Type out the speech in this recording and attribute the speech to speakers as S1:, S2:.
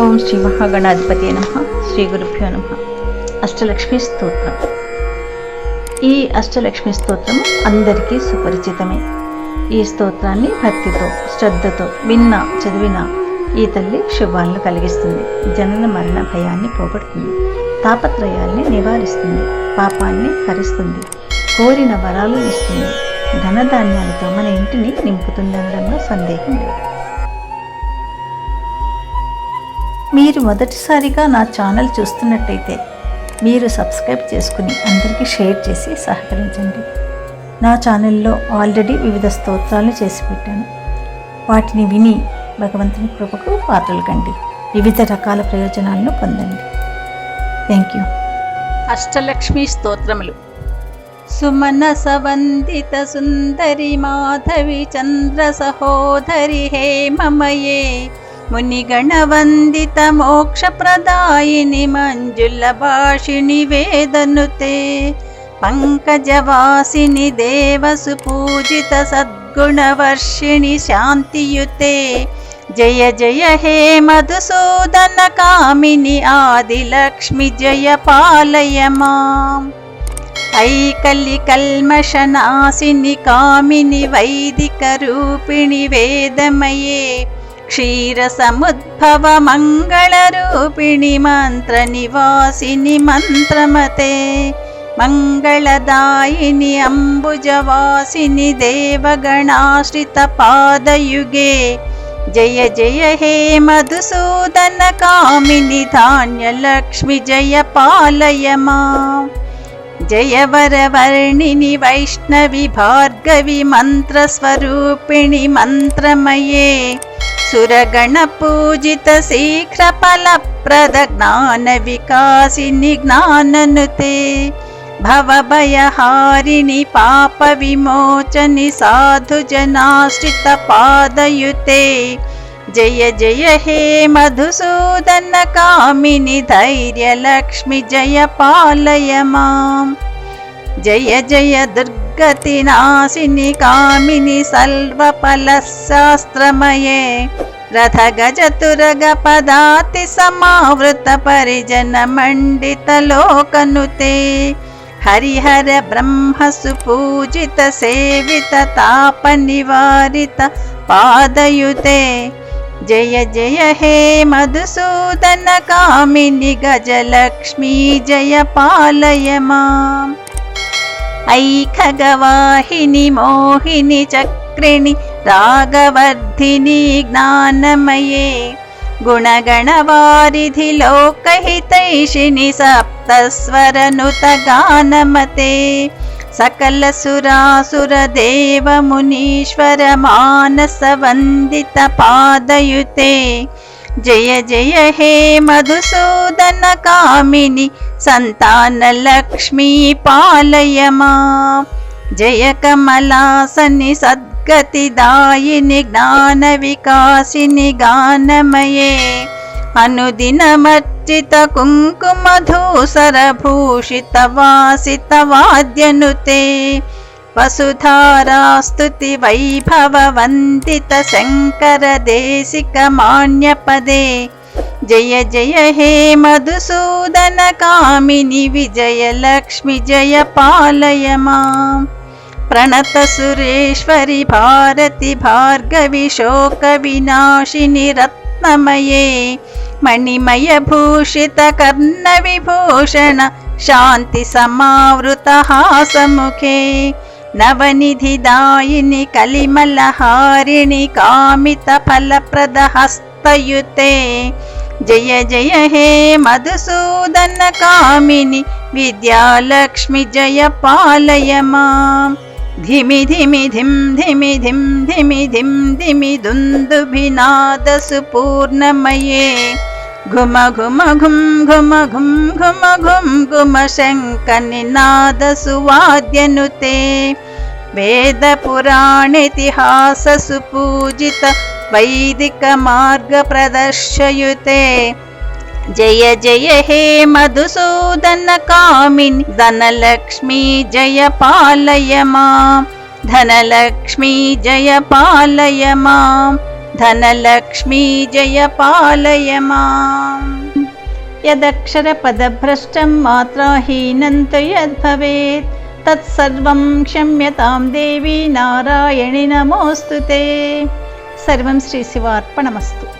S1: ఓం శ్రీ మహాగణాధిపతి నమ శ్రీ గురుభ్యో నమ అష్టలక్ష్మి స్తోత్రం ఈ అష్టలక్ష్మి స్తోత్రం అందరికీ సుపరిచితమే ఈ స్తోత్రాన్ని భక్తితో శ్రద్ధతో విన్న చదివిన ఈ తల్లి శుభాలను కలిగిస్తుంది జనన మరణ భయాన్ని పోగొడుతుంది తాపత్రయాల్ని నివారిస్తుంది పాపాన్ని హరిస్తుంది కోరిన వరాలు ఇస్తుంది ధనధాన్యాలతో మన ఇంటిని నింపుతుందనడంలో సందేహం లేదు మీరు మొదటిసారిగా నా ఛానల్ చూస్తున్నట్టయితే మీరు సబ్స్క్రైబ్ చేసుకుని అందరికీ షేర్ చేసి సహకరించండి నా ఛానల్లో ఆల్రెడీ వివిధ స్తోత్రాలు చేసి పెట్టాను వాటిని విని భగవంతుని కృపకు కండి వివిధ రకాల ప్రయోజనాలను పొందండి థ్యాంక్ యూ అష్టలక్ష్మి స్తోత్రములు సుమన సవందిత సుందరి మాధవి చంద్ర సహోదరి హే మమయే ಮುನಿಗಣವಂದಿತ ಮೋಕ್ಷಪ್ರದಾಯಿನಿ ಮಂಜುಲಭಾಷಿಣಿ ವೇದನುತೆ ಪಂಕಜವಾಸಿನಿ ದೇವಸು ಪೂಜಿತ ಸದ್ಗುಣವರ್ಷಿಣಿ ಶಾಂತಿಯುತೆ ಜಯ ಜಯ ಹೇ ಮಧುಸೂದನ ಕಾಮಿನಿ ಆದಿಲಕ್ಷ್ಮಿ ಜಯ ಪಾಲಯ ಮಾಂ ऐकलि कल्मषनाशिनि कामिनि वैदिकरूपिणि वेदमये क्षीरसमुद्भवमङ्गलरूपिणि मन्त्रनिवासिनि मन्त्रमते मङ्गलदायिनि अम्बुजवासिनि देवगणाश्रितपादयुगे जय जय हे मधुसूदनकामिनि जय पालय मा जयवरवर्णिनि मन्त्रस्वरूपिणि मन्त्रमये ज्ञानविकासिनि ज्ञाननुते भवभयहारिणि पापविमोचनि साधुजनाश्रितपादयुते पादयुते, జయ జయ హే మధుసూదన కామిని ధైర్యలక్ష్మి జయ పాలయ మాం జయ జయ దుర్గతి నాశిని కామిని సల్వఫల శాస్త్రమయే రథ గజతురగ పదాతి సమావృత పరిజన మండిత లోకనుతే హరిహర బ్రహ్మ సుపూజిత సేవిత తాప నివారిత పాదయుతే जय जय हे मधुसूदन कामिनि गजलक्ष्मी जय पालय माम् अयि खगवाहिनि चक्रिणि रागवर्धिनि ज्ञानमये सप्तस्वरनुत सप्तस्वरनुतगानमते सकलसुरासुरदेवमुनीश्वरमानसवन्दितपादयुते जय जय हे मधुसूदनकामिनि सन्तानलक्ष्मी पालय मा जय कमलासनि सद्गतिदायिनि ज्ञानविकासिनि गानमये अनुदिनमत् ितकुङ्कुमधूसरभूषितवासितवाद्यनुते वसुधारास्तुतिवैभवन्तितशङ्करदेशिकमान्यपदे जय जय हे मधुसूदन विजय विजयलक्ष्मि जय पालय प्रणत सुरेश्वरि भारति रत्नमये मणिमयभूषितकर्णविभूषण शान्तिसमावृतहासमुखे नवनिधिदायिनि कलिमलहारिणि कामितफलप्रदहस्तयुते जय जय हे मधुसूदनकामिनि विद्यालक्ष्मि जय पालय माम् धिमि धिमिं धिमि धिमिं धिमि धुन्दुभिनादसुपूर्णमये घुम घुम घुं घुम घुं घुम घुं घुम शङ्कनिनादसुवाद्यनुते वेदपुराणेतिहासु वैदिकमार्गप्रदर्शयुते जय जय हे मधुसूदन मधुसूदनकामिन् धनलक्ष्मी जय पालय मा धनलक्ष्मी जय पालय धनलक्ष्मी जय पालय माम् यदक्षरपदभ्रष्टं मात्रा यद्भवेत् तत्सर्वं क्षम्यतां देवी नारायणे नमोऽस्तु ते सर्वं श्रीशिवार्पणमस्तु